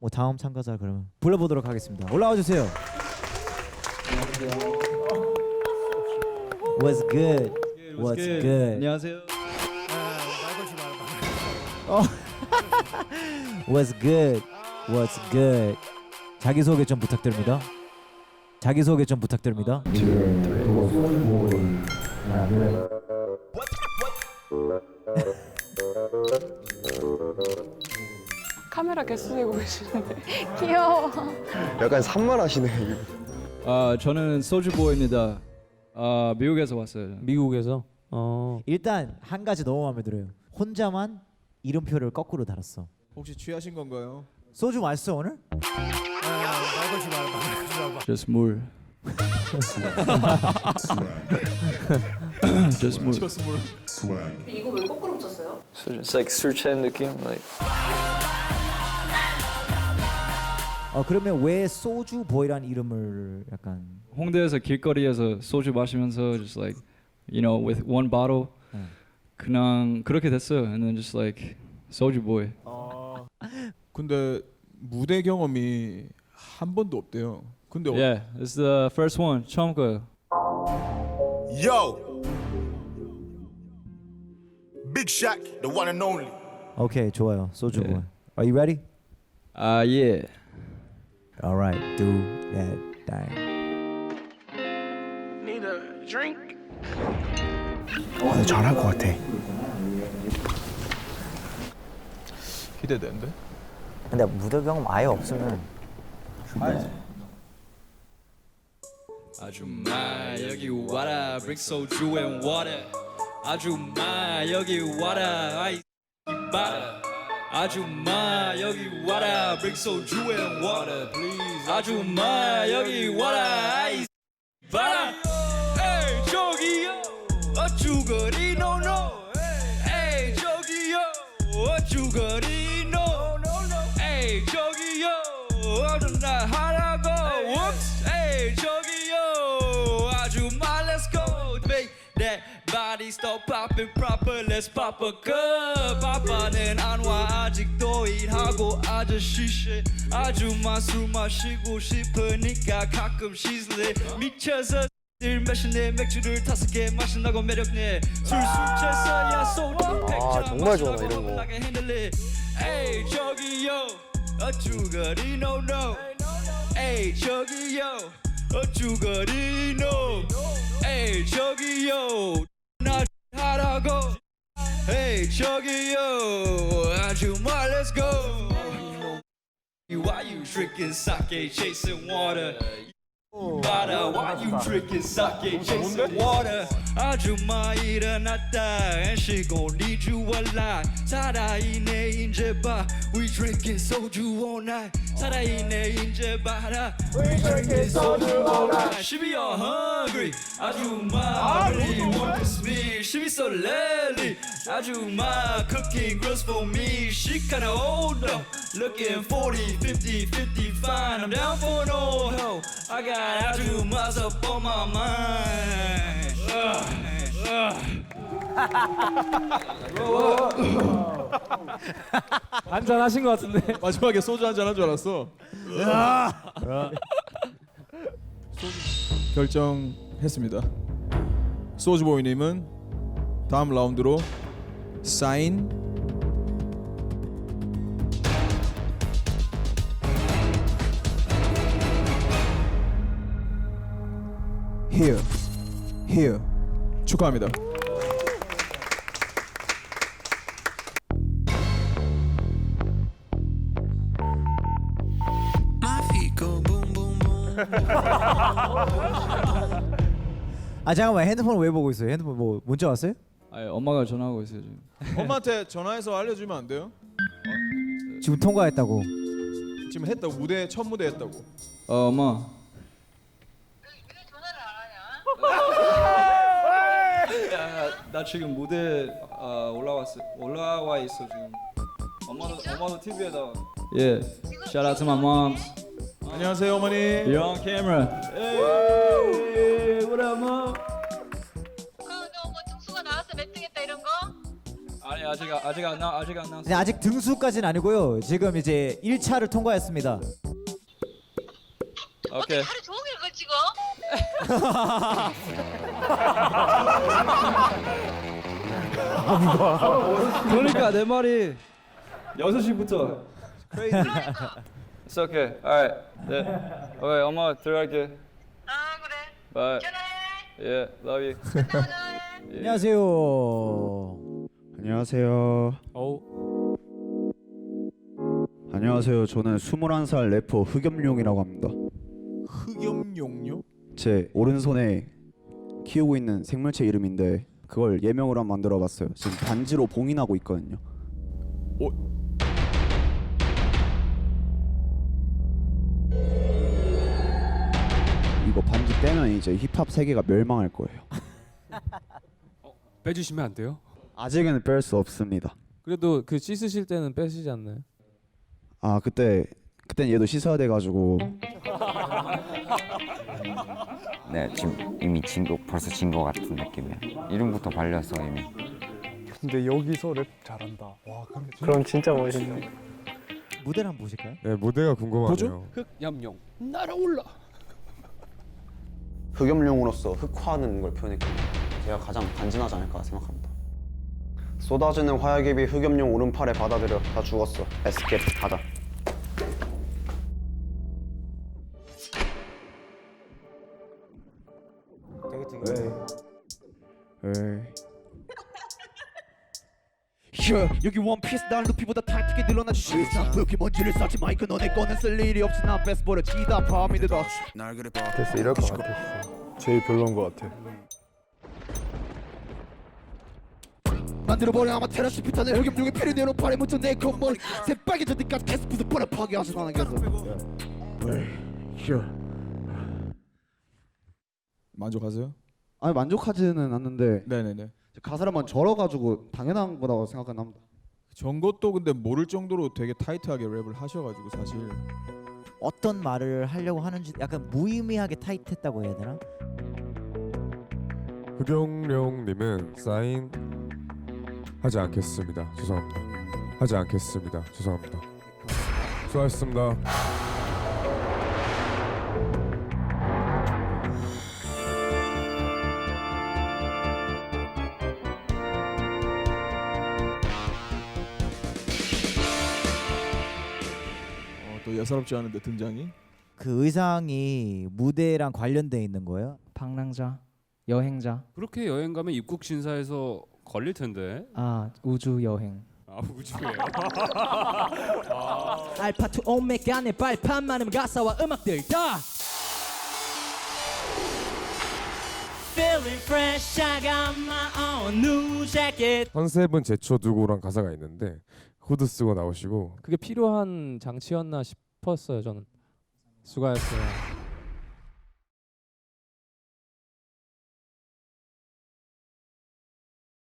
뭐 다음 참가자 그러면 불러보도록 하겠습니다. 올라와 주세요. What's good? What's good? 안녕하세요. What's good? What's good? 자기 소개 좀 부탁드립니다. 자기 소개 좀 부탁드립니다. 카메라 개수 세고 계시는데 귀여워. 약간 산만하시네. 아 저는 소주보입니다. 아 미국에서 왔어요. 미국에서 어 일단 한 가지 너무 마음에 들어요. 혼자만 이름표를 거꾸로 달았어. 혹시 취하신 건가요? 소주 맛있어 오늘? Just 물. Just 물. 이거 왜 거꾸로 붙였어요? It's like 술 취한 느낌? Like 어 그러면 왜 소주 보이란 이름을 약간 홍대에서 길거리에서 소주 마시면서 just like you know with one bottle 네. 그냥 그렇게 됐어요. And then just like soju boy. 근데 무대 경험이 한 번도 없대요. 근데 어- Yeah, it's the first one. 처음 거예요. Yo! Big Shaq, the one and only. 오케이 좋아요 소주 네. 보이. Are you ready? 아 예. Alright, do that thing. Need a drink? 어, 잘할 것 같아. 기대되는데? 근데 무대 경험 아예 없으면 아줌마 여기 와라 bring soju and water 아줌마 여기 와라 아이 바라 아줌마 여기 와라. Bring and water please. 아줌마 여기 와라. 아이 바라. 에이 저기요. 어쭈거리 no 에이 저기요. 어쭈거리 no no 에이 저기요. 어른나 하라고. 에이 저기요. 아줌마 let's go. Make that body stop popping proper let's pop a cup. 아빠는 안와 아직도 일하고 아저씨 shit 아줌마 술 마시고 싶으니까 가끔 she's lit 미쳐서 늘 마시네 맥주를 다섯 개 마신다고 매력내 술술 취했어야 소주 백잔 정말 좋아, 마시라고 이런 거. 나게 핸들리 에이 저기요. 어쭈거리 no no. 에이 저기요 어쭈거리 no 에이 저기요 나 하라고 에이 저기요 아줌마 let's go Why you drinking sake chasing water Water, why you drinking sake chasing water? 아줌마 일어났다 and she gon' need you a lot 살아있네 이제 봐 We drinking soju all night 살아있네 이제 봐라 We drinking soju all night She be all hungry 아줌마 really want this meal She be so lately 아줌마 cooking grills for me She kinda old though Looking 40, 50, 50 fine I'm down for no help I got 아줌mas up on my mind Ugh, ugh. 한잔 하신 것 같은데 마지막에 소주 한잔 한 줄 알았어. 소주 결정했습니다. 소주보이님은 다음 라운드로 사인 here here 축하합니다. 아 잠깐만 핸드폰 왜 보고 있어요? 핸드폰 뭐 문자 왔어요? 아 엄마가 전화하고 있어요 지금. 엄마한테 전화해서 알려주면 안 돼요? 지금 통과했다고. 지금 했다고? 무대 첫 무대 했다고. 어 엄마. 야, 나 지금 무대 어, 올라왔어 올라와 있어 지금. 엄마도 엄마도 TV에다. 예. shout out to my moms. 안녕하세요 어머니. you're on camera. Hey what up mom 아직 아직 안 나, 아직 안 나. 네, 아직 등수까지는 아니고요. 지금 이제 1차를 통과했습니다. 오케이. 하루 종일 그걸 찍어? 그러니까 내 말이 6시부터 It's okay. Alright. 네. 오케이, 엄마 들어갈게. 아 그래 Bye. 전화해 Yeah, love you. 전화해 안녕하세요. 안녕하세요. 어우 안녕하세요. 저는 21살 래퍼 흑염룡이라고 합니다. 흑염룡요? 제 오른손에 키우고 있는 생물체 이름인데 그걸 예명으로 한번 만들어 봤어요. 지금 반지로 봉인하고 있거든요. 어? 이거 반지 빼면 이제 힙합 세계가 멸망할 거예요. 빼주시면 안 돼요? 아직은 뺄 수 없습니다. 그래도 그 씻으실 때는 빼시지 않나요? 아 그때 그땐 얘도 씻어야 돼가지고 네 지금 이미 진거 벌써 진 거 같은 느낌이야 이름부터 발렸어 이미 근데 여기서 랩 잘한다. 와, 그럼 진짜 멋있네. 무대를 한번 보실까요? 네 무대가 궁금하네요. 흑염룡. 흑염룡으로서 흑화하는 걸 표현했거든요. 제가 가장 간지나지 않을까 생각합니다. 쏟아지는 화약이 비 흑염룡 오른팔에 받아들여 다 죽었어. 에스케이프 가자. Yeah, 여기 원피스 난 루피보다 타이트하게 늘어나 주시겠어 그렇게 먼지를 쌓지 마이크 너네 거는 쓸 일이 없지 난 베스트 버려 지다 밤이 들어 됐어 이럴 것 같았어. 제일 별로인 것 같아. 만들어버려 아마 테라시 피탄을 흑염룡의 피를 내놓은 팔에 묻혀 내 겉머리 새빨개져 니까지 계속 부숴 버려 파괴하지 않아 계속 만족하세요? 아니 만족하지는 않는데 네네네. 가사를 한번 절어가지고 당연한 거라고 생각은 합니다 전 것도 근데 모를 정도로 되게 타이트하게 랩을 하셔가지고 사실 어떤 말을 하려고 하는지 약간 무의미하게 타이트했다고 해야 되나? 흑영룡님은 사인 하지 않겠습니다. 죄송합니다. 하지 않겠습니다. 죄송합니다. 수고하셨습니다. 어, 또 예사롭지 않은데 등장이 그 의상이 무대랑 관련돼 있는 거예요? 방랑자, 여행자, 그렇게 여행 가면 입국 심사에서 걸릴 텐데. 아 우주 여행. 아 우주예요. 알파 투 오메가 내 발판 많은 가사와 음악들 다. Feeling fresh, I got my own new jacket. 컨셉은 제초 두고란 가사가 있는데 후드 쓰고 나오시고 그게 필요한 장치였나 싶었어요 저는. 수고하셨어요.